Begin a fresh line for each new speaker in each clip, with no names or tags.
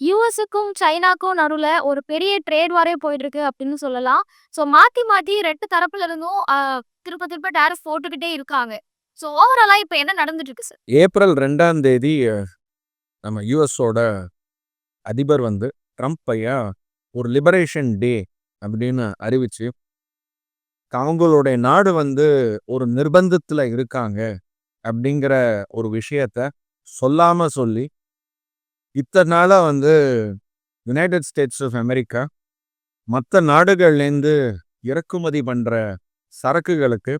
யூஎஸுக்கும் சைனாக்கும் நடுவில் ஒரு பெரிய ட்ரேட் வாரே போயிட்டுருக்கு அப்படின்னு சொல்லலாம். ஸோ மாற்றி மாற்றி ரெண்டு தரப்புல இருந்தும் திருப்ப திருப்ப டாரிஃப் போட்டுக்கிட்டே இருக்காங்க. ஸோ ஓவராலாக இப்போ என்ன நடந்துட்டு இருக்கு சார்?
ஏப்ரல் ரெண்டாம் தேதி நம்ம யூஎஸோட அதிபர் வந்து ட்ரம்ப் ஐயா ஒரு லிபரேஷன் டே அப்படின்னு அறிவிச்சு, அவங்களுடைய நாடு வந்து ஒரு நிர்பந்தத்துல இருக்காங்க அப்படிங்கிற ஒரு விஷயத்த சொல்லாமல் சொல்லி, இத்தனை நாளாக வந்து யுனைடெட் ஸ்டேட்ஸ் ஆஃப் அமெரிக்கா மற்ற நாடுகள்லேருந்து இறக்குமதி பண்ணுற சரக்குகளுக்கு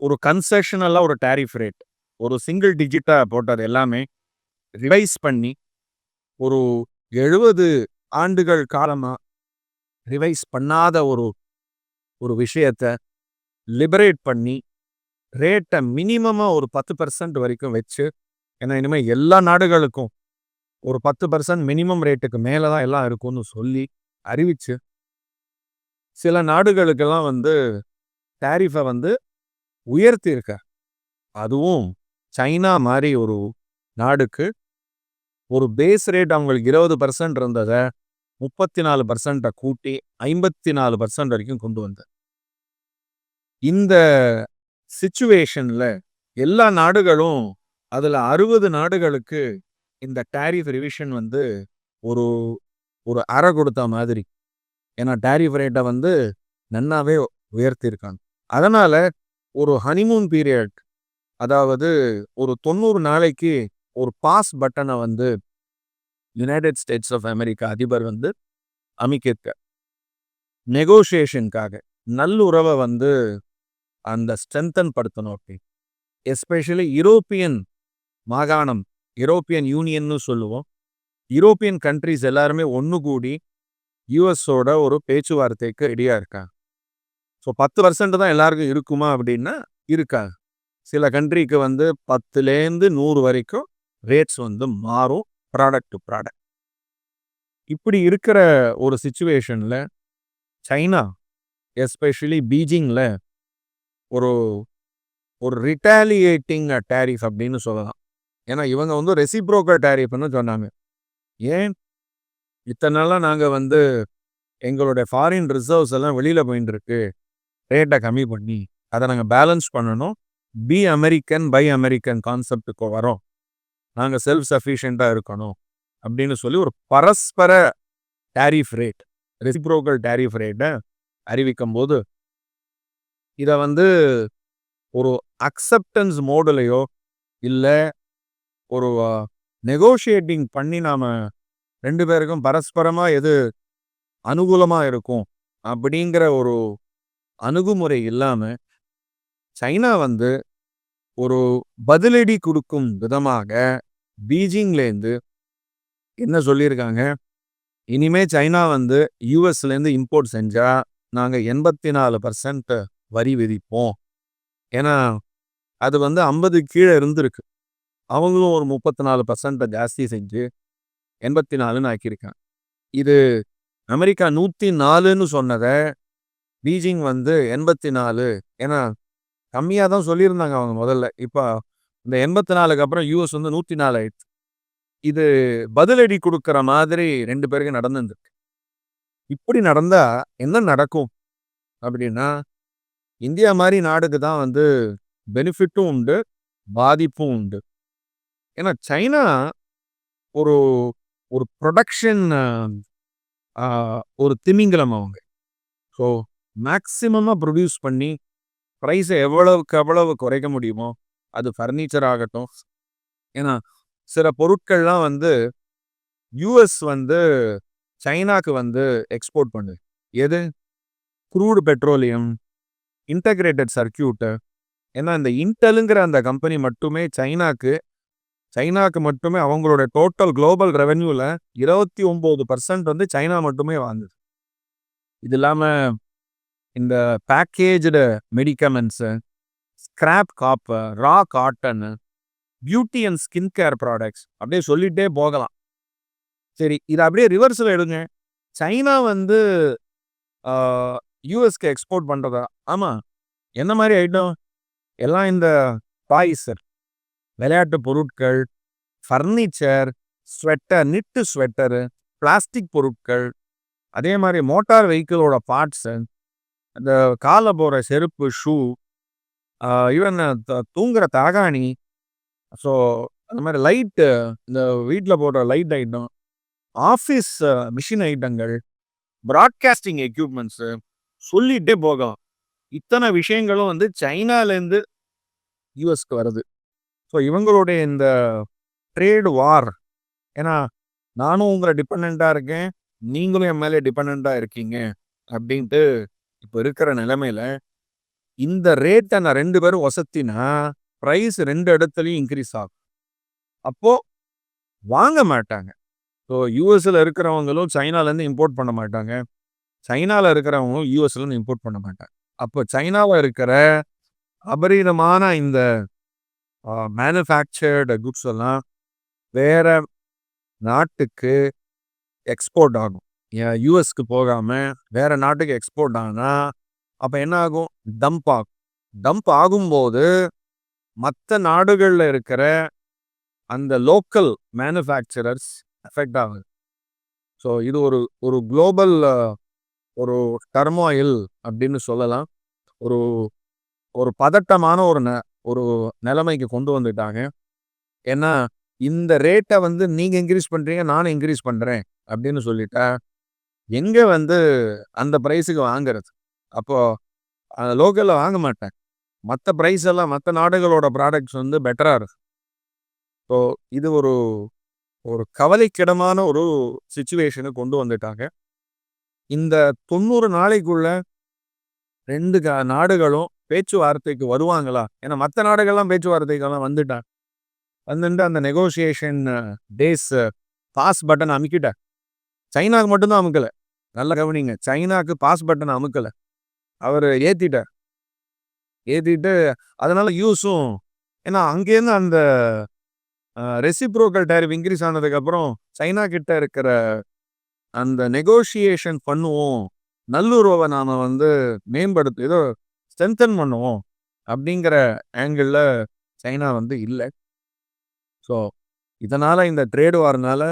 ஒரு கன்செஷனலா ஒரு டேரிஃப் ரேட் ஒரு சிங்கிள் டிஜிட்டா போட்டது எல்லாமே ரிவைஸ் பண்ணி ஒரு 70 ஆண்டுகள் காலமா ரிவைஸ் பண்ணாத ஒரு ஒரு விஷயத்த லிபரேட் பண்ணி ரேட்டை மினிமமா ஒரு 10% வரைக்கும் வச்சு ஏன்னா இனிமே எல்லா நாடுகளுக்கும் ஒரு 10% மினிமம் ரேட்டுக்கு மேலே தான் எல்லாம் இருக்கும்னு சொல்லி அறிவிச்சு சில நாடுகளுக்கெல்லாம் வந்து டேரிஃபை வந்து உயர்த்தி இருக்க அதுவும் சைனா மாதிரி ஒரு நாடுக்கு ஒரு பேஸ் ரேட் அவங்களுக்கு இருபது பர்சன்ட் இருந்ததை முப்பத்தி நாலு பர்சன்ட்டை கூட்டி ஐம்பத்தி நாலு பர்சன்ட் வரைக்கும் கொண்டு வந்தார் இந்த சுச்சுவேஷன்ல எல்லா நாடுகளும் அதுல அறுபது நாடுகளுக்கு இந்த டாரிஃப் ரிவிஷன் வந்து ஒரு ஒரு அறை கொடுத்த மாதிரி. ஏன்னா டாரிஃப் ரேட்டை வந்து நன்னாவே உயர்த்தியிருக்காங்க அதனால ஒரு ஹனிமூன் பீரியட் அதாவது ஒரு தொண்ணூறு நாளைக்கு ஒரு பாஸ் பட்டனை வந்து யுனைடெட் ஸ்டேட்ஸ் ஆஃப் அமெரிக்கா அதிபர் வந்து அமைக்கிருக்க நெகோஷியேஷனுக்காக நல்லுறவை வந்து அந்த ஸ்ட்ரென்தன் படுத்தணும் அப்படி. எஸ்பெஷலி யூரோப்பியன் மாகாணம் யூரோப்பியன் யூனியன்னு சொல்லுவோம். யூரோப்பியன் கண்ட்ரிஸ் எல்லாருமே ஒன்று கூடி யூஎஸோட ஒரு பேச்சுவார்த்தைக்கு ரெடியாக இருக்காங்க. ஸோ பத்து பர்சன்ட் தான் எல்லாருக்கும் இருக்குமா அப்படின்னா இருக்கா சில கண்ட்ரிக்கு வந்து பத்துலேருந்து நூறு வரைக்கும் ரேட்ஸ் வந்து மாறும் ப்ராடக்ட் டு ப்ராடக்ட் இப்படி இருக்கிற ஒரு சுச்சுவேஷனில் சைனா எஸ்பெஷலி பீஜிங்கில் ஒரு ஒரு ரிட்டாலியேட்டிங் டேரிஃப் அப்படின்னு சொல்லலாம். ஏன்னா இவங்க வந்து ரெசிப்ரோக்கல் டேரிஃப்னு சொன்னாங்க. ஏன்? இத்தனை நாளாக நாங்கள் வந்து எங்களுடைய ஃபாரின் ரிசர்வ்ஸ் எல்லாம் வெளியில் போயின்னு இருக்கு ரேட்டை கம்மி பண்ணி அதை நாங்கள் பேலன்ஸ் பண்ணணும். பி அமெரிக்கன் பை அமெரிக்கன் கான்செப்டுக்கு வரோம். நாங்கள் செல்ஃப் சஃபிஷியண்ட்டாக இருக்கணும். அப்படின்னு சொல்லி ஒரு பரஸ்பர டேரிஃப் ரேட் ரெசிப்ரோக்கல் டேரிஃப் ரேட்டை அறிவிக்கும் போது இதை வந்து ஒரு அக்செப்டன்ஸ் மோடுலையோ இல்லை ஒரு நெகோஷியேட்டிங் பண்ணி நாம் ரெண்டு பேருக்கும் பரஸ்பரமாக எது அனுகூலமாக இருக்கும் அப்படிங்கிற ஒரு அணுகுமுறை இல்லாமல் சைனா வந்து ஒரு பதிலடி கொடுக்கும் விதமாக பீஜிங்லேருந்து என்ன சொல்லியிருக்காங்க? இனிமே சைனா வந்து யூஎஸ்லேருந்து இம்போர்ட் செஞ்சால் நாங்கள் எண்பத்தி நாலு பர்சன்ட் வரி விதிப்போம். ஏன்னா அது வந்து ஐம்பது கீழே இருந்திருக்கு. அவங்களும் ஒரு முப்பத்தி நாலு பர்சன்ட்டை ஜாஸ்தி செஞ்சு எண்பத்தி நாலுன்னு ஆக்கியிருக்காங்க. இது அமெரிக்கா நூற்றி நாலுன்னு சொன்னதை பீஜிங் வந்து எண்பத்தி நாலு ஏன்னா கம்மியாக தான் சொல்லியிருந்தாங்க அவங்க முதல்ல. இப்போ இந்த எண்பத்தி நாலுக்கு அப்புறம் யூஎஸ் வந்து நூற்றி நாலு ஆயிடுச்சு. இது பதிலடி கொடுக்குற மாதிரி ரெண்டு பேருக்கு நடந்துருக்கு இப்படி நடந்தால் என்ன நடக்கும்? அப்படின்னா இந்தியா மாதிரி நாடுக்கு தான் வந்து பெனிஃபிட்டும் உண்டு பாதிப்பும் உண்டு. ஏன்னா சைனா ஒரு ஒரு ப்ரொடக்ஷன் ஒரு திமிங்கலம் அவங்க. ஸோ மேக்சிமமாக ப்ரொடியூஸ் பண்ணி ப்ரைஸை எவ்வளவுக்கு எவ்வளவு குறைக்க முடியுமோ அது ஃபர்னிச்சர் ஆகட்டும். ஏன்னா சில பொருட்கள்லாம் வந்து யூஎஸ் வந்து சைனாக்கு வந்து எக்ஸ்போர்ட் பண்ணுது. எது? க்ரூடு பெட்ரோலியம் இன்டகிரேட்டட் சர்க்கியூட்டு ஏன்னா இந்த இன்டலுங்கிற அந்த கம்பெனி மட்டுமே சைனாக்கு சைனாக்கு மட்டுமே அவங்களோட டோட்டல் குளோபல் ரெவென்யூவில் இருபத்தி ஒம்பது பர்சன்ட் வந்து சைனா மட்டுமே வாழ்ந்தது. இது இல்லாமல் இந்த பேக்கேஜ்டு மெடிக்கமெண்ட்ஸு ஸ்கிராப் காப்பு raw cotton beauty and skin care products அப்படியே சொல்லிகிட்டே போகலாம். சரி இதை அப்படியே ரிவர்ஸில் எடுங்க. சைனா வந்து யூஎஸ்க்கு எக்ஸ்போர்ட் பண்ணுறதா ஆமாம் என்ன மாதிரி ஐட்டம் எல்லாம் இந்த டாய்ஸ் விளையாட்டு பொருட்கள் furniture sweater knit sweater plastic பொருட்கள் அதே மாதிரி மோட்டார் வெஹிக்கிளோட பார்ட்ஸு இந்த காலில் போகிற செருப்பு ஷூ ஈவன் தூங்குற தகாணி ஸோ அந்த மாதிரி லைட்டு இந்த வீட்டில் போடுற லைட் ஐட்டம் ஆஃபீஸ் மிஷின் ஐட்டங்கள் ப்ராட்காஸ்டிங் எக்யூப்மெண்ட்ஸு சொல்லிகிட்டே போகலாம். இத்தனை விஷயங்களும் வந்து சைனாலேருந்து யூஎஸ்க்கு வருது. ஸோ இவங்களுடைய இந்த ட்ரேடு வார் ஏன்னா நானும் உங்களை டிபெண்ட்டாக இருக்கேன் நீங்களும் என் மேலே டிபெண்ட்டாக இருக்கீங்க அப்படின்ட்டு இப்போ இருக்கிற நிலைமையில் இந்த ரேட்டை நான் ரெண்டு பேரும் வசத்தினா ப்ரைஸ் ரெண்டு இடத்துலையும் இன்க்ரீஸ் ஆகும். அப்போது வாங்க மாட்டாங்க. ஸோ யூஎஸில் இருக்கிறவங்களும் சைனாலேருந்து இம்போர்ட் பண்ண மாட்டாங்க. சைனாவில் இருக்கிறவங்களும் யூஎஸ்லேருந்து இம்போர்ட் பண்ண மாட்டாங்க. அப்போ சைனாவில் இருக்கிற அபரீதமான இந்த மேனுஃபேக்சர்டு குட்ஸ் எல்லாம் வேற நாட்டுக்கு எக்ஸ்போர்ட் ஆகும். யூஎஸ்க்கு போகாமல் வேறு நாட்டுக்கு எக்ஸ்போர்ட் ஆனால் அப்போ என்ன ஆகும்? டம்ப் ஆகும். டம்ப் ஆகும்போது மற்ற நாடுகளில் இருக்கிற அந்த லோக்கல் மேனுஃபேக்சரர்ஸ் எஃபெக்ட் ஆகுது. ஸோ இது ஒரு ஒரு குளோபல் ஒரு டர்மாயில் அப்படின்னு சொல்லலாம். ஒரு ஒரு பதட்டமான ஒரு ந ஒரு நிலைமைக்கு கொண்டு வந்துட்டாங்க. ஏன்னா இந்த ரேட்டை வந்து நீங்கள் இன்க்ரீஸ் பண்ணுறீங்க நானும் இன்க்ரீஸ் பண்ணுறேன் அப்படின்னு சொல்லிட்டா எங்கே வந்து அந்த ப்ரைஸுக்கு வாங்குறது? அப்போது லோக்கலில் வாங்க மாட்டேன். மற்ற ப்ரைஸ் எல்லாம் மற்ற நாடுகளோட ப்ராடக்ட்ஸ் வந்து பெட்டராக இருக்கு ஸோ இது ஒரு ஒரு கவலைக்கிடமான ஒரு சுச்சுவேஷனை கொண்டு வந்துட்டாங்க. இந்த தொண்ணூறு நாளைக்குள்ள ரெண்டு க நாடுகளும் பேச்சுவார்த்தைக்கு வருவாங்களா? ஏன்னா மற்ற நாடுகள்லாம் பேச்சுவார்த்தைக்கெல்லாம் வந்துட்டான் வந்துட்டு அந்த நெகோசியேஷன் டேஸ் பாஸ் பட்டன் அமுக்கிட்டேன் சைனாக்கு மட்டும்தான் அமுக்கலை. நல்ல கவனிங்க. சைனாக்கு பாஸ் பட்டன் அமுக்கலை. அவர் ஏற்றிட்டார் ஏற்றிட்டு அதனால யூஸும் ஏன்னா அங்கேருந்து அந்த ரெசிப்ரோக்கல் டேரிஃப் இன்க்ரீஸ் ஆனதுக்கப்புறம் சைனா கிட்ட இருக்கிற அந்த நெகோஷியேஷன் பண்ணுவோம். நல்லுறவை நாம் வந்து மேம்படுத்து ஏதோ ஸ்ட்ரென்தன் பண்ணுவோம் அப்படிங்கிற ஆங்கிளில் சைனா வந்து இல்லை. ஸோ இதனால் இந்த ட்ரேடு வாரனால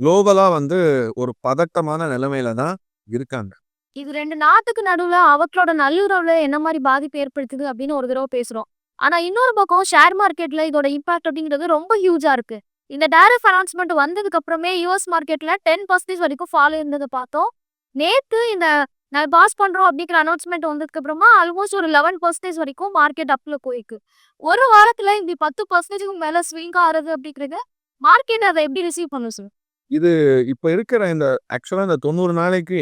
குளோபலாக வந்து ஒரு பதட்டமான நிலைமையில தான் இருக்காங்க.
இது ரெண்டு நாட்டுக்கு நடுவில் அவற்றோட நல்லுறவுல என்ன மாதிரி பாதிப்பு ஏற்படுத்துது அப்படின்னு ஒரு தடவை பேசுகிறோம் ஆனால் இன்னொரு பக்கம் ஷேர் மார்க்கெட்டில் இதோட இம்பாக்ட் அப்படிங்கிறது ரொம்ப ஹியூஜாக இருக்கு. இந்த டேரிஃப் அனௌன்ஸ்மெண்ட் வந்ததுக்கு அப்புறமே யூஎஸ் மார்க்கெட்டில் டென் பர்சன்டேஜ் வரைக்கும் ஃபாலோ இருந்ததை பார்த்தோம். நேற்று இந்த நான் பாஸ் பண்றோம் அப்படிங்கிற அனௌன்ஸ்மெண்ட் வந்ததுக்கு அப்புறமா ஆல்மோஸ்ட் ஒரு லெவன் பர்சன்டேஜ் வரைக்கும் மார்க்கெட் அப்ல போயிருக்கு. ஒரு வாரத்துல இப்படி பத்து பர்சன்டேஜுக்கு மேல ஸ்விங் ஆகிறது அப்படிங்கிறது மார்க்கெட் அதை எப்படி ரிசீவ் பண்ணும் சார்
இது இப்போ இருக்கிற இந்த ஆக்சுவலாக இந்த தொண்ணூறு நாளைக்கு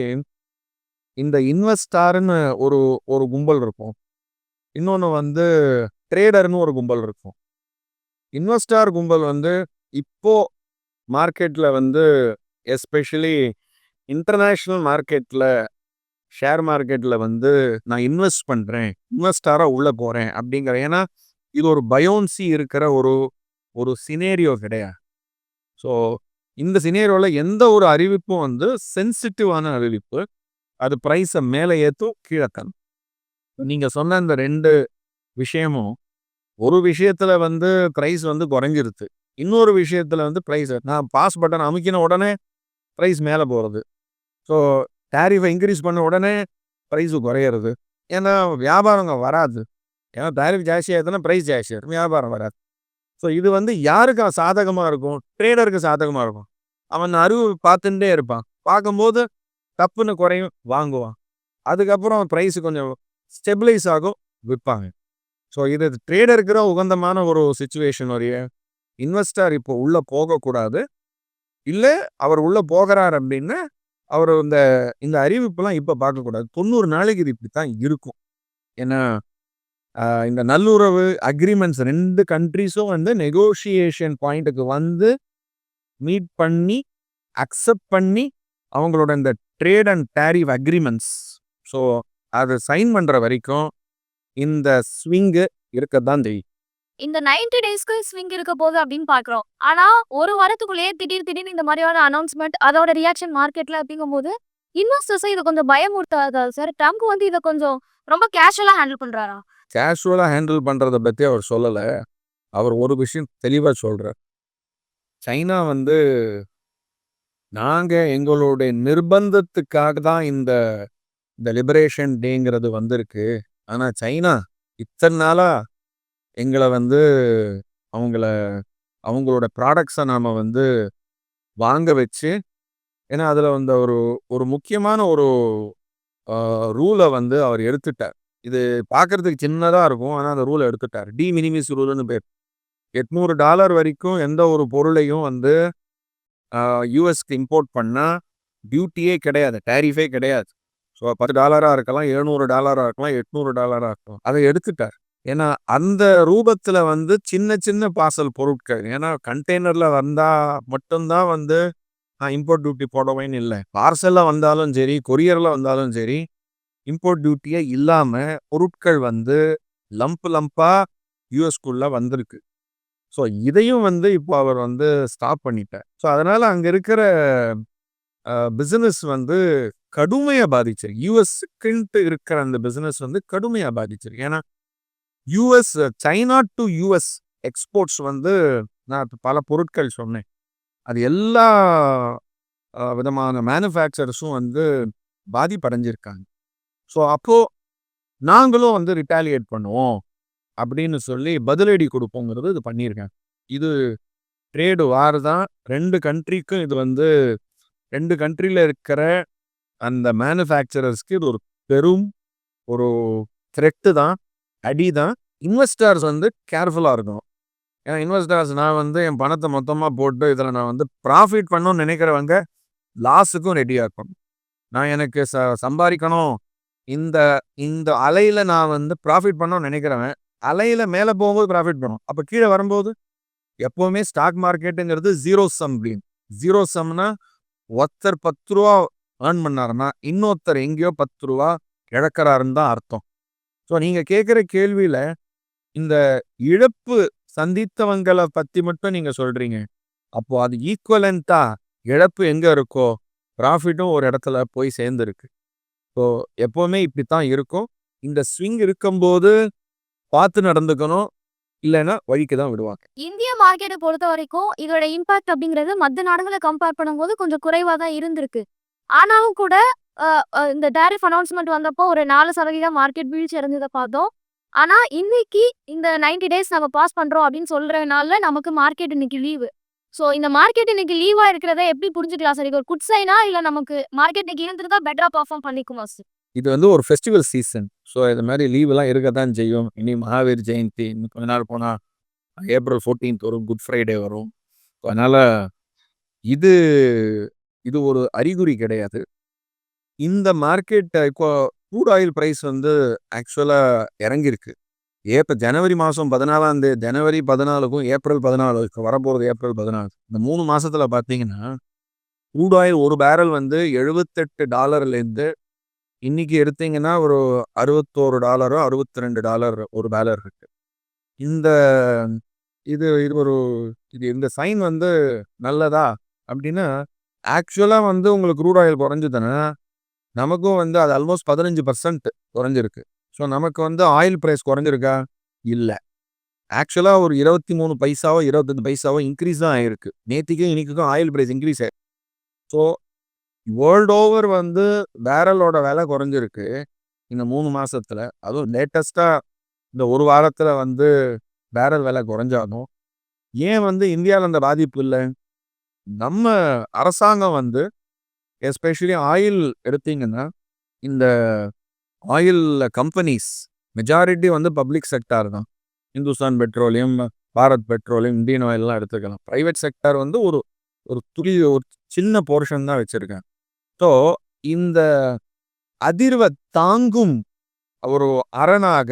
இந்த இன்வெஸ்டார்னு ஒரு ஒரு கும்பல் இருக்கும். இன்னொன்று வந்து ட்ரேடர்னு ஒரு கும்பல் இருக்கும். இன்வெஸ்டார் கும்பல் வந்து இப்போ மார்க்கெட்டில் வந்து எஸ்பெஷலி இன்டர்நேஷ்னல் மார்க்கெட்டில் ஷேர் மார்க்கெட்டில் வந்து நான் இன்வெஸ்ட் பண்ணுறேன் இன்வெஸ்டாராக உள்ளே போகிறேன் அப்படிங்கிற ஏன்னா இது ஒரு பயோன்சி இருக்கிற ஒரு ஒரு சினேரியோ கிடையாது. ஸோ இந்த சினேரியோவில் எந்த ஒரு அறிவிப்பும் வந்து சென்சிட்டிவான அறிவிப்பு. அது ப்ரைஸை மேலே ஏற்றும் கீழே தரும் நீங்கள் சொன்ன இந்த ரெண்டு விஷயமும் ஒரு விஷயத்தில் வந்து ப்ரைஸ் வந்து குறைஞ்சிருது இன்னொரு விஷயத்தில் வந்து ப்ரைஸ் நான் பாஸ் பட்டன் அமுக்கின உடனே ப்ரைஸ் மேலே போகிறது ஸோ டேரிஃபை இன்க்ரீஸ் பண்ண உடனே ப்ரைஸு குறையிறது. ஏன்னா வியாபாரங்க வராது. ஏன்னா டேரிஃப் ஜாஸ்தியாகிடுதுன்னா ப்ரைஸ் ஜாஸ்தியாகும் வியாபாரம் வராது. ஸோ இது வந்து யாருக்கு சாதகமாக இருக்கும்? ட்ரேடருக்கு சாதகமாக இருக்கும். அவன் அறிவு பார்த்துட்டே இருப்பான். பார்க்கும்போது தப்புன்னு குறையும் வாங்குவான். அதுக்கப்புறம் ப்ரைஸ் கொஞ்சம் ஸ்டெபிளைஸ் ஆகும் விற்பாங்க. ஸோ இது ட்ரேடருக்குற உகந்தமான ஒரு சுச்சுவேஷன் ஒரு இன்வெஸ்டர் இப்போ உள்ளே போகக்கூடாது. இல்லை அவர் உள்ளே போகிறார் அப்படின்னு அவர் இந்த இந்த அறிவிப்பெல்லாம் இப்போ பார்க்கக்கூடாது. தொண்ணூறு நாளைக்கு இது இப்படி தான் இருக்கும். ஏன்னா இந்த நல்லுறவு அக்ரிமெண்ட்ஸ் ரெண்டு கண்ட்ரிஸும் வந்து நெகோஷியேஷன் பாயிண்ட்டுக்கு வந்து மீட் பண்ணி அக்செப்ட் பண்ணி அவங்களோட இந்த trade and tariff agreements so அதை சைன் பண்ணுற வரைக்கும் இந்த ஸ்விங்கு இருக்க தான் தெரியும்
இந்த 90 டேஸ்க்கு ஸ்விங் இருக்க போகுது அப்படின்னு பாக்குறோம். ஆனா ஒரு வாரத்துக்குள்ளேயே திடீர் திடீர்னு இந்த மாதிரியான அனௌன்ஸ்மெண்ட் அதோட ரியாக்ஷன் மார்க்கெட்ல அப்படிங்கும்போது இன்வெஸ்டர்ஸை இதை கொஞ்சம் பயமுறுத்தாதா? சார் ட்ரம்ப் வந்து இதை கொஞ்சம் ரொம்ப கேஷுவலா ஹேண்டில் பண்றாரா?
கேஷுவலா ஹேண்டில் பண்ணுறதை பற்றி அவர் சொல்லலை. அவர் ஒரு விஷயம் தெளிவாக சொல்றார். சைனா வந்து நாங்க எங்களுடைய நிர்பந்தத்துக்காக தான் இந்த இந்த லிபரேஷன் டேங்கிறது வந்திருக்கு. ஆனா சைனா இத்தனை நாளா எங்களை வந்து அவங்கள அவங்களோட ப்ராடக்ட்ஸை நாம் வந்து வாங்க வச்சு ஏன்னா அதில் வந்து ஒரு ஒரு முக்கியமான ஒரு ரூலை வந்து அவர் எடுத்துட்டார். இது பார்க்கறதுக்கு சின்னதாக இருக்கும் ஆனால் அந்த ரூலை எடுத்துட்டார். டி மினிமிஸ் ரூல்னு பேர். எட்நூறு டாலர் வரைக்கும் எந்த ஒரு பொருளையும் வந்து யூஎஸ்க்கு இம்போர்ட் பண்ணால் டியூட்டியே கிடையாது டேரிஃபே கிடையாது. ஸோ பத்து டாலராக இருக்கலாம் எழுநூறு டாலராக இருக்கலாம் எட்நூறு டாலராக இருக்கலாம். அதை எடுத்துட்டார். ஏன்னா அந்த ரூபத்தில் வந்து சின்ன சின்ன பார்சல் பொருட்கள். ஏன்னா கண்டெய்னரில் வந்தால் மட்டும்தான் வந்து நான் இம்போர்ட் டியூட்டி போடவேன்னு இல்லை. பார்சலில் வந்தாலும் சரி கொரியரில் வந்தாலும் சரி இம்போர்ட் டியூட்டியே இல்லாமல் பொருட்கள் வந்து லம்ப் லம்பாக யூஎஸ்குள்ளே வந்திருக்கு. ஸோ இதையும் வந்து இப்போ அவர் வந்து ஸ்டாப் பண்ணிட்டார். ஸோ அதனால் அங்கே இருக்கிற பிஸ்னஸ் வந்து கடுமையாக பாதிச்சிருக்கு. யூஎஸ்க்குன்ட்டு இருக்கிற அந்த பிஸ்னஸ் வந்து கடுமையாக பாதிச்சிருக்கு. ஏன்னா US China to US exports வந்து நான் பல பொருட்கள் சொன்னேன். அது எல்லா விதமான மேனுஃபேக்சர்ஸும் வந்து பாதிப்படைஞ்சிருக்காங்க. ஸோ அப்போது நாங்களும் வந்து ரிட்டாலியேட் பண்ணுவோம் அப்படின்னு சொல்லி பதிலடி கொடுப்போங்கிறது இது பண்ணியிருக்காங்க. இது ட்ரேடு வார் தான். ரெண்டு கண்ட்ரிக்கும் இது வந்து ரெண்டு கண்ட்ரியில் இருக்கிற அந்த மேனுஃபேக்சரர்ஸ்க்கு இது ஒரு பெரும் ஒரு த்ரெட்டு தான். அடி தான் இன்வெஸ்டர்ஸ் வந்து கேர்ஃபுல்லாக இருக்கும் ஏன்னா இன்வெஸ்டர்ஸ் நான் வந்து என் பணத்தை மொத்தமாக போட்டு இதில் நான் வந்து ப்ராஃபிட் பண்ணணும்னு நினைக்கிறவங்க லாஸுக்கும் ரெடியாக இருக்கணும். நான் எனக்கு ச சம்பாதிக்கணும். இந்த இந்த அலையில் நான் வந்து ப்ராஃபிட் பண்ணணும்னு நினைக்கிறவன் அலையில் மேலே போகும்போது ப்ராஃபிட் பண்ணும். அப்போ கீழே வரும்போது எப்போவுமே ஸ்டாக் மார்க்கெட்டுங்கிறது ஜீரோ சம் அப்படின்னு ஜீரோ சம்னா ஒருத்தர் பத்து ரூபா ஏர்ன் பண்ணாருன்னா இன்னொருத்தர் எங்கேயோ பத்து ரூபா இழக்கிறாருன்னு தான் அர்த்தம். ஸோ நீங்கள் கேட்குற கேள்வியில் இந்த இழப்பு சந்தித்தவங்களை பற்றி மட்டும் நீங்கள் சொல்கிறீங்க அப்போது அது ஈக்குவலண்ட்டாக இழப்பு எங்கே இருக்கோ ப்ராஃபிட்டும் ஒரு இடத்துல போய் சேர்ந்துருக்கு. ஸோ எப்போவுமே இப்படி தான் இருக்கும். இந்த ஸ்விங் இருக்கும்போது பார்த்து நடந்துக்கணும் இல்லைன்னா வழிக்கு தான் விடுவாங்க.
இந்திய மார்க்கெட்டை பொறுத்த வரைக்கும் இதோட இம்பாக்ட் அப்படிங்கிறது மற்ற நாடுகளை கம்பேர் பண்ணும்போது கொஞ்சம் குறைவாக தான் இருந்திருக்கு. ஆனாலும் கூட இந்த டேரிஃப் அனௌன்ஸ்மெண்ட் வந்தப்போ ஒரு நாலு சதவீதம் மார்க்கெட் வீழ்ச்சி அடைஞ்சதை பார்த்தோம். ஆனா இன்னைக்கு இந்த 90 டேஸ் நம்ம பாஸ் பண்றோம் அப்படின்னு சொல்றதுனால நமக்கு மார்க்கெட் இன்னைக்கு லீவு ஸோ இந்த மார்க்கெட் இன்னைக்கு லீவா இருக்கிறத எப்படி புரிஞ்சுக்கலாம் சார்? இது ஒரு குட் சைனா இல்ல நமக்கு மார்க்கெட் இன்னைக்கு இருந்திருந்தா பெட்டரா பர்ஃபார்ம் பண்ணிக்குமா சார்?
இது வந்து ஒரு ஃபெஸ்டிவல் சீசன் ஸோ இது மாதிரி லீவெல்லாம் இருக்க தான் செய்யும். இனி மகாவீர் ஜெயந்தி இன்னும் கொஞ்ச நாள் போனால் ஏப்ரல் ஃபோர்டீன்த் வரும் குட் ஃப்ரைடே வரும். ஸோ அதனால் இது இது ஒரு அறிகுறி கிடையாது. இந்த மார்க்கெட் இப்போ க்ரூட் ஆயில் ப்ரைஸ் வந்து ஆக்சுவலாக இறங்கியிருக்கு. ஏப்போ ஜனவரி மாதம் பதினாலாம் தேதி ஜனவரி பதினாலுக்கும் ஏப்ரல் பதினாலுக்கு இப்போ வரப்போகிறது ஏப்ரல் பதினாலு. இந்த மூணு மாதத்தில் பார்த்தீங்கன்னா க்ரூட் ஆயில் ஒரு பேரல் வந்து எழுபத்தெட்டு டாலர்லேருந்து இன்றைக்கி எடுத்தீங்கன்னா ஒரு அறுபத்தோரு டாலரோ அறுபத்தி ரெண்டு டாலர் ஒரு பேலர் இருக்கு. இந்த இது இது ஒரு இது இந்த சைன் வந்து நல்லதா? அப்படின்னா ஆக்சுவலாக வந்து உங்களுக்கு க்ரூட் ஆயில் குறைஞ்சதுன்னா நமக்கும் வந்து அது ஆல்மோஸ்ட் பதினஞ்சு பர்சன்ட் குறைஞ்சிருக்கு. ஸோ நமக்கு வந்து ஆயில் ப்ரைஸ் குறைஞ்சிருக்கா? இல்லை. ஆக்சுவலாக ஒரு இருபத்தி மூணு பைசாவோ இருபத்தஞ்சு பைசாவோ இன்க்ரீஸ் தான் ஆயிருக்கு. நேற்றுக்கும் இன்னைக்கும் ஆயில் ப்ரைஸ் இன்க்ரீஸ் ஆயிருக்கு. ஸோ வேர்ல்ட் ஓவர் வந்து பேரலோட விலை குறைஞ்சிருக்கு இந்த மூணு மாதத்தில் அதுவும் லேட்டஸ்ட்டாக இந்த ஒரு வாரத்தில் வந்து பேரல் விலை குறைஞ்சாலும். ஏன் வந்து இந்தியாவில் அந்த பாதிப்பு இல்லை? நம்ம அரசாங்கம் வந்து எஸ்பெஷலி ஆயில் எடுத்தீங்கன்னா இந்த ஆயில் கம்பெனிஸ் மெஜாரிட்டி வந்து பப்ளிக் செக்டார் தான். Hindustan petroleum Bharat petroleum Indian ஆயில்லாம் எடுத்துக்கலாம். ப்ரைவேட் செக்டார் வந்து ஒரு ஒரு துளி ஒரு சின்ன போர்ஷன் தான் வச்சுருக்கேன் ஸோ இந்த அதிர்வை தாங்கும் ஒரு அரணாக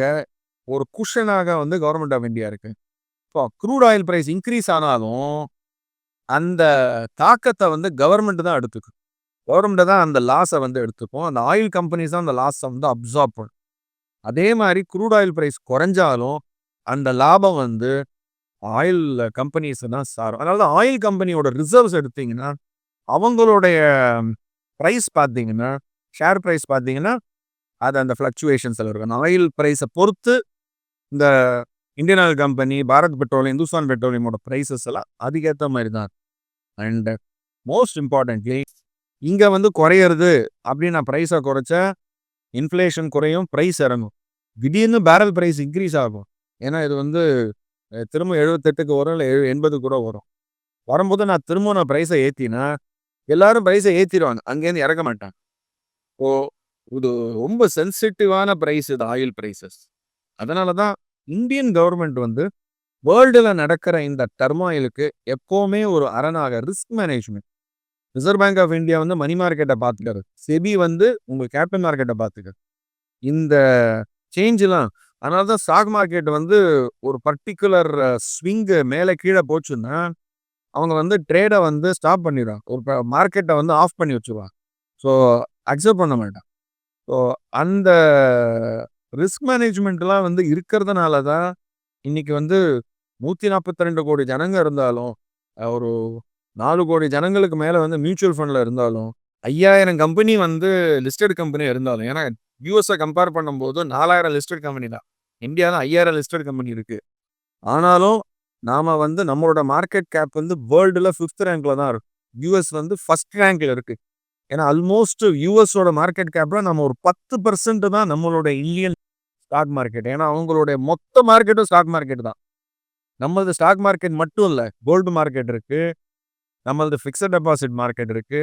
ஒரு குஷனாக வந்து கவர்மெண்ட் ஆஃப் இந்தியா இருக்குது இப்போ க்ரூட் ஆயில் ப்ரைஸ் இன்க்ரீஸ் ஆனாலும் அந்த தாக்கத்தை வந்து கவர்மெண்ட் தான் எடுத்துக்கும். கவர்மெண்ட்டை தான் அந்த லாஸை வந்து எடுத்துப்போம் அந்த ஆயில் கம்பெனிஸ் தான் அந்த லாஸை வந்து அப்சார்ப் பண்ணும். அதே மாதிரி க்ரூட் ஆயில் ப்ரைஸ் குறைஞ்சாலும் அந்த லாபம் வந்து ஆயில் கம்பெனிஸை தான் சாரும். அதனால தான் ஆயில் கம்பெனியோட ரிசர்வ்ஸ் எடுத்திங்கன்னா அவங்களுடைய ப்ரைஸ் பார்த்தீங்கன்னா ஷேர் ப்ரைஸ் பார்த்தீங்கன்னா அது அந்த ஃப்ளக்சுவேஷன்ஸில் இருக்கும். அந்த ஆயில் ப்ரைஸை பொறுத்து இந்த Indian oil company Bharat petroleum Hindustan பெட்ரோலியமோட prices எல்லாம் அதுக்கேற்ற மாதிரி தான் அண்ட் மோஸ்ட் இம்பார்ட்டன்ட்லி இங்கே வந்து குறையிறது அப்படின்னு நான் ப்ரைஸை குறைச்சா இன்ஃப்ளேஷன் குறையும் ப்ரைஸ் இறங்கும். திடீர்னு பேரல் ப்ரைஸ் இன்க்ரீஸ் ஆகும். ஏன்னா இது வந்து திரும்ப எழுபத்தெட்டுக்கு வரும் இல்லை எழு எண்பது கூட வரும். வரும்போது நான் திரும்ப நான் ப்ரைஸை ஏற்றினா எல்லாரும் ப்ரைஸை ஏற்றிடுவாங்க அங்கேருந்து இறக்க மாட்டாங்க. ஓ இது ரொம்ப சென்சிட்டிவான ப்ரைஸ் இது ஆயில் ப்ரைஸஸ் அதனால தான் இந்தியன் கவர்மெண்ட் வந்து வேர்ல்டில் நடக்கிற இந்த டர்மாயிலுக்கு எப்போவுமே ஒரு அரணாக risk management reserve bank of India வந்து மணி மார்க்கெட்டை பார்த்துக்காரு செபி வந்து உங்கள் கேபிட்டல் மார்க்கெட்டை பார்த்துக்காரு இந்த சேஞ்செலாம் அதனால தான் ஸ்டாக் மார்க்கெட் வந்து ஒரு பர்டிகுலர் ஸ்விங்கு மேலே கீழே போச்சுன்னா அவங்க வந்து ட்ரேடை வந்து ஸ்டாப் பண்ணிடுவாங்க ஒரு மார்க்கெட்டை வந்து ஆஃப் பண்ணி வச்சுருவாங்க. ஸோ அக்செப்ட் பண்ண மாட்டான் ஸோ அந்த ரிஸ்க் மேனேஜ்மெண்ட்லாம் வந்து இருக்கிறதுனால தான் இன்னைக்கு வந்து நூற்றி நாற்பத்தி ரெண்டு கோடி ஜனங்க இருந்தாலும் ஒரு நாலு கோடி ஜனங்களுக்கு மேலே வந்து மியூச்சுவல் ஃபண்டில் இருந்தாலும் ஐயாயிரம் கம்பெனி வந்து லிஸ்டட் கம்பெனி இருந்தாலும் ஏன்னா யூஎஸை கம்பேர் பண்ணும்போது நாலாயிரம் லிஸ்டட் கம்பெனி தான். இந்தியாவில் ஐயாயிரம் லிஸ்டட் கம்பெனி இருக்குது ஆனாலும் நாம் வந்து நம்மளோட மார்க்கெட் கேப் வந்து வேர்ல்டில் ஃபிஃப்த் ரேங்க்கில் தான் இருக்கும். யூஎஸ் வந்து ஃபர்ஸ்ட் ரேங்கில் இருக்குது ஏன்னா ஆல்மோஸ்ட் யூஎஸோட மார்க்கெட் கேப்பில் நம்ம ஒரு பத்து பர்சன்ட் தான் நம்மளோட இந்தியன் ஸ்டாக் மார்க்கெட் ஏன்னா அவங்களுடைய மொத்த மார்க்கெட்டும் ஸ்டாக் மார்க்கெட் தான். நம்மளது ஸ்டாக் மார்க்கெட் மட்டும் இல்லை கோல்டு மார்க்கெட் இருக்குது நம்மளது ஃபிக்ஸட் டெபாசிட் மார்க்கெட் இருக்கு.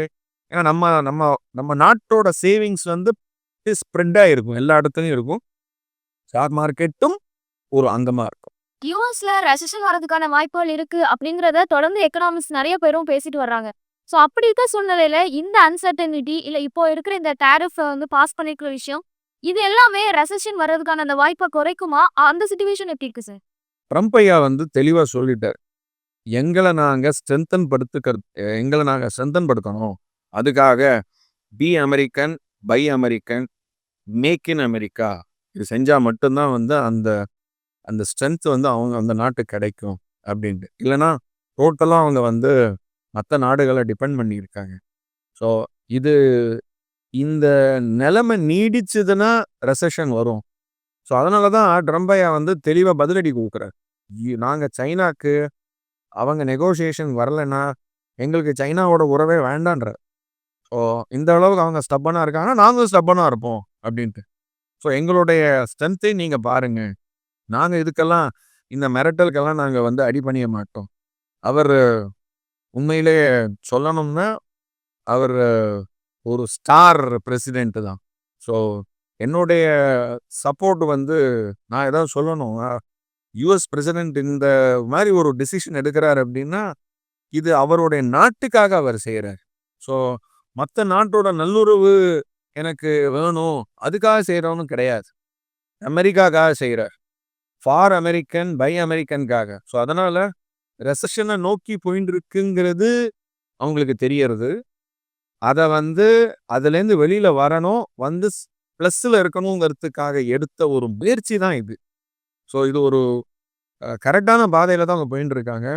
ஏன்னா நம்ம நம்ம நம்ம நாட்டோட சேவிங்ஸ் வந்து ஸ்ப்ரெட்டாக இருக்கும். எல்லா இடத்துலையும் இருக்கும். ஸ்டாக் மார்க்கெட்டும் ஒரு அங்கமாக இருக்கும்.
யூஎஸ்ல ரெசெஷன் வரதுக்கான வாய்ப்புகள் இருக்கு அப்படிங்கறத தொடர்ந்து எக்கனாமிக்ஸ் நிறைய பேரும் பேசிட்டு வர்றாங்க. ஸோ அப்படி இருக்க சூழ்நிலையில இந்த அன்சர்டனிட்டி இல்ல இப்போ இருக்கிற இந்த டேரிஃப் வந்து பாஸ் பண்ணிருக்கிற விஷயம் இது எல்லாமே ரெசெஷன் வர்றதுக்கான அந்த வாய்ப்பை குறைக்குமா? அந்த சுச்சுவேஷன் எப்படி இருக்கு சார்
ட்ரம்ப் ஐயா வந்து தெளிவாக சொல்லிட்டார். எங்களை நாங்கள் ஸ்ட்ரென்தன் படுத்துக்கிறது எங்களை நாங்கள் ஸ்ட்ரென்தன் படுத்தணும். அதுக்காக be American buy American make in America இது செஞ்சால் மட்டும்தான் வந்து அந்த அந்த ஸ்ட்ரென்த் வந்து அவங்க அந்த நாட்டுக்கு கிடைக்கும் அப்படின்ட்டு. இல்லைன்னா டோட்டலாக அவங்க வந்து மற்ற நாடுகளை டிபெண்ட் பண்ணியிருக்காங்க. ஸோ இது இந்த நிலைமை நீடிச்சதுன்னா ரெசஷன் வரும். ஸோ அதனால தான் ட்ரம்பையா வந்து தெளிவாக பதிலடி கொடுக்குறாரு. நாங்கள் சைனாக்கு அவங்க நெகோசியேஷன் வரலைன்னா எங்களுக்கு சைனாவோட உறவே வேண்டான்ற ஸோ இந்த அளவுக்கு அவங்க ஸ்டப்பனாக இருக்காங்கன்னா நாங்களும் ஸ்டப்பனாக இருப்போம் அப்படின்ட்டு. ஸோ எங்களுடைய ஸ்ட்ரென்த்தை நீங்கள் பாருங்கள் நாங்கள் இதுக்கெல்லாம் இந்த மிரட்டலுக்கெல்லாம் நாங்கள் வந்து அடி பண்ணிய மாட்டோம். அவர் உண்மையிலே சொல்லணும்னா அவர் ஒரு ஸ்டார் பிரசிடெண்ட்டு தான். ஸோ என்னுடைய சப்போர்ட் வந்து நான் ஏதாவது சொல்லணும்? யூஎஸ் பிரசிடென்ட் இந்த மாதிரி ஒரு டிசிஷன் எடுக்கிறார் அப்படின்னா இது அவருடைய நாட்டுக்காக அவர் செய்கிறார் ஸோ மற்ற நாட்டோட நல்லுறவு எனக்கு வேணும் அதுக்காக செய்கிறவனு கிடையாது. அமெரிக்காக்காக செய்கிறார் ஃபார் அமெரிக்கன் பை அமெரிக்கனுக்காக ஸோ அதனால் ரெசஷனை நோக்கி போயின்னு இருக்குங்கிறது அவங்களுக்கு தெரியறது. அதை வந்து அதுலேருந்து வெளியில் வரணும் வந்து ப்ளஸ்ஸில் இருக்கணுங்கிறதுக்காக எடுத்த ஒரு முயற்சி தான் இது. ஸோ இது ஒரு கரெக்டான பாதையில் தான் அவங்க போயின்னு இருக்காங்க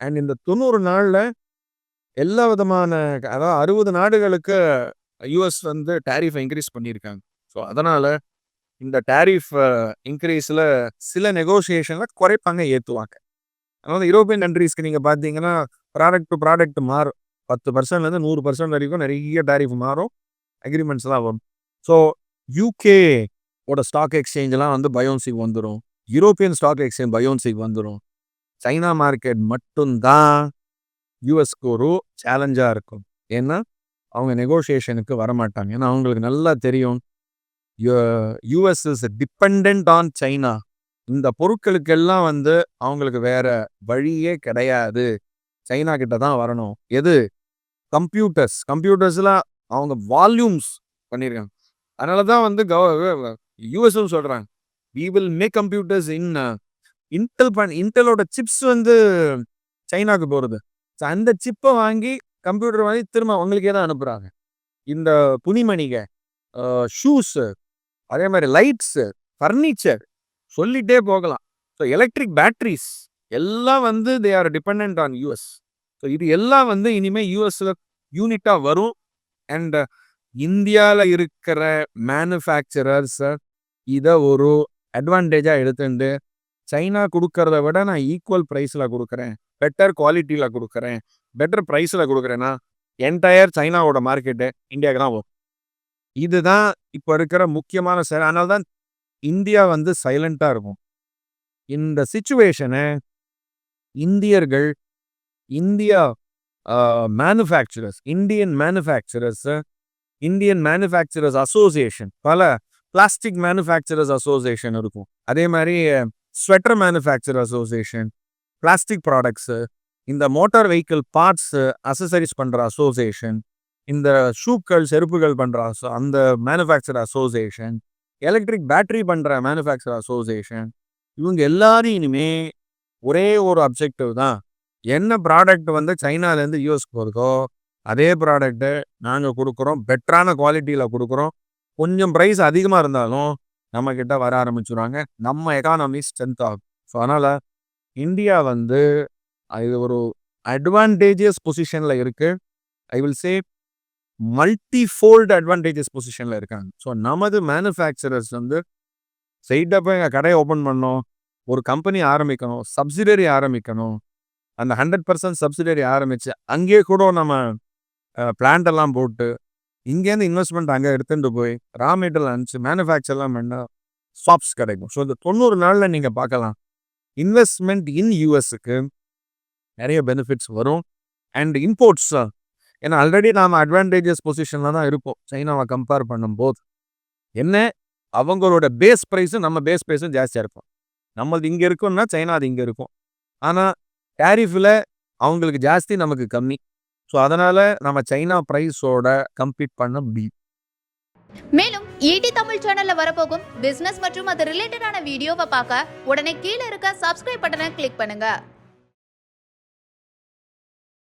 அண்ட் இந்த தொண்ணூறு நாளில் எல்லா விதமான அதாவது அறுபது நாடுகளுக்கு யூஎஸ் வந்து டேரிஃபை இன்க்ரீஸ் பண்ணியிருக்காங்க. ஸோ அதனால் இந்த டேரிஃப் இன்க்ரீஸில் சில நெகோசியேஷனில் குறைப்பாங்க ஏற்றுவாங்க அதாவது யூரோப்பியன் கண்ட்ரீஸ்க்கு நீங்கள் பார்த்தீங்கன்னா ப்ராடக்ட் டு ப்ராடக்ட் மாறும். பத்து பர்சன்ட்லேருந்து நூறு பர்சன்ட் வரைக்கும் நிறைய டேரிஃப் மாறும். அக்ரிமெண்ட்ஸ்லாம் வரும். ஸோ யூகே ஓட ஸ்டாக் எக்ஸ்சேஞ்செலாம் வந்து பயோன்சிக் வந்துடும் யூரோப்பியன் ஸ்டாக் எக்ஸ்சேஞ்ச் பயோன்சிக்கு வந்துடும் சைனா மார்க்கெட் மட்டும்தான் யூஎஸ்க்கு ஒரு சேலஞ்சாக இருக்கும். ஏன்னா அவங்க நெகோசியேஷனுக்கு வரமாட்டாங்க. ஏன்னா அவங்களுக்கு நல்லா தெரியும். US is depend on China. இந்த பொருட்களுக்கெல்லாம் வந்து அவங்களுக்கு வேற வழியே கிடையாது. சைனா கிட்ட தான் வரணும். எது? கம்ப்யூட்டர்ஸ் கம்ப்யூட்டர்ஸில் அவங்க வால்யூம்ஸ் பண்ணியிருக்காங்க அதனால தான் வந்து கவ யூஎஸும் சொல்கிறாங்க we will make computers in Intel பண் இன்டெலோட சிப்ஸ் வந்து சைனாவுக்கு போகிறது ஸோ அந்த சிப்பை வாங்கி கம்ப்யூட்டர் வாங்கி திரும்ப அவங்களுக்கே தான் அனுப்புகிறாங்க இந்த துணிமணிக ஷூஸு அதே மாதிரி லைட்ஸு ஃபர்னிச்சர் சொல்லிட்டே போகலாம். ஸோ எலக்ட்ரிக் பேட்ரிஸ் எல்லாம் வந்து they are depend on US so இது எல்லாம் வந்து இனிமேல் யூஎஸில் யூனிட்டாக வரும். அண்ட் இந்தியாவில் இருக்கிற மேனுஃபேக்சரர்ஸை இதை ஒரு அட்வான்டேஜாக எடுத்துட்டு சைனா கொடுக்கறத விட நான் ஈக்குவல் ப்ரைஸில் கொடுக்குறேன். பெட்டர் குவாலிட்டியில் கொடுக்குறேன். பெட்டர் ப்ரைஸில் கொடுக்குறேன்னா என்டையர் சைனாவோட மார்க்கெட்டு இந்தியாவுக்கு தான் வரும். இதுதான் இப்போ இருக்கிற முக்கியமான செயல் அதனால தான் இந்தியா வந்து சைலண்ட்டாக இருக்கும். இந்த சுச்சுவேஷனை இந்தியர்கள் India manufacturers Indian manufacturers Indian manufacturers association பல பிளாஸ்டிக் மேனுஃபேக்சரர்ஸ் அசோசியேஷன் இருக்கும். அதே மாதிரி sweater manufacture association plastic products இந்த மோட்டார் வெஹிக்கிள் பார்ட்ஸு அசசரிஸ் பண்ணுற அசோசியேஷன் இந்த ஷூக்கள் செருப்புகள் பண்ணுற அசோ அந்த மேனுஃபேக்சர் அசோசியேஷன் எலக்ட்ரிக் பேட்டரி பண்ணுற மேனுஃபேக்சர் அசோசியேஷன் இவங்க எல்லாரும் இனிமே ஒரே ஒரு அப்ஜெக்டிவ் தான். என்ன ப்ராடக்ட் வந்து சைனாலேருந்து யூஎஸ்க்கு போகுதோ அதே ப்ராடக்ட்டு நாங்கள் கொடுக்குறோம். பெட்டரான குவாலிட்டியில் கொடுக்குறோம். கொஞ்சம் ப்ரைஸ் அதிகமாக இருந்தாலும் நம்மக்கிட்ட வர ஆரம்பிச்சுருவாங்க. நம்ம எக்கானமி ஸ்ட்ரென்த் ஆகும். ஸோ அதனால் இந்தியா வந்து இது ஒரு அட்வான்டேஜஸ் பொசிஷனில் இருக்குது I will say multifold advantages பொசிஷனில் இருக்காங்க. ஸோ நமது மேனுஃபேக்சரர்ஸ் வந்து ஸ்ட்ரெயிட்டாக போய் எங்கள் கடையை ஓப்பன் பண்ணோம் ஒரு கம்பெனி ஆரம்பிக்கணும் சப்சிடரி ஆரம்பிக்கணும். அந்த ஹண்ட்ரட் பர்சன்ட் சப்சிடரி ஆரம்பித்து அங்கேயே கூட நம்ம பிளான்ட் எல்லாம் போட்டு இங்கேருந்து இன்வெஸ்ட்மெண்ட் அங்கே எடுத்துகிட்டு போய் ரா மெட்டீரியல் அனுப்பிச்சு மேனுஃபேக்சர்லாம் பண்ணால் ஷாப்ஸ் கிடைக்கும். ஸோ இந்த தொண்ணூறு நாளில் நீங்கள் பார்க்கலாம். இன்வெஸ்ட்மெண்ட் இன் யூஎஸ்க்கு நிறைய பெனிஃபிட்ஸ் வரும். அண்ட் இம்போர்ட்ஸ் ஏன்னா ஆல்ரெடி நாம் அட்வான்டேஜஸ் பொசிஷனில் தான் இருப்போம். சைனாவை கம்பேர் பண்ணும்போது. என்ன? அவங்களோட பேஸ் ப்ரைஸும் நம்ம பேஸ் ப்ரைஸும் ஜாஸ்தியாக இருக்கும். நம்மளது இங்கே இருக்கும்னா சைனா அது இங்கே இருக்கும். ஆனால் டேரிஃபில் அவங்களுக்கு ஜாஸ்தி நமக்கு கம்மி. ஸோ அதனால் நம்ம சைனா ப்ரைஸோட கம்ப்ளீட் பண்ண முடியும்.
மேலும் ஈடி தமிழ் சேனல்ல வரப்போகும் பிசினஸ் மற்றும் அது ரிலேட்டடான வீடியோவை பார்க்க உடனே கீழே இருக்க சப்ஸ்கிரைப் பட்டனை கிளிக் பண்ணுங்க.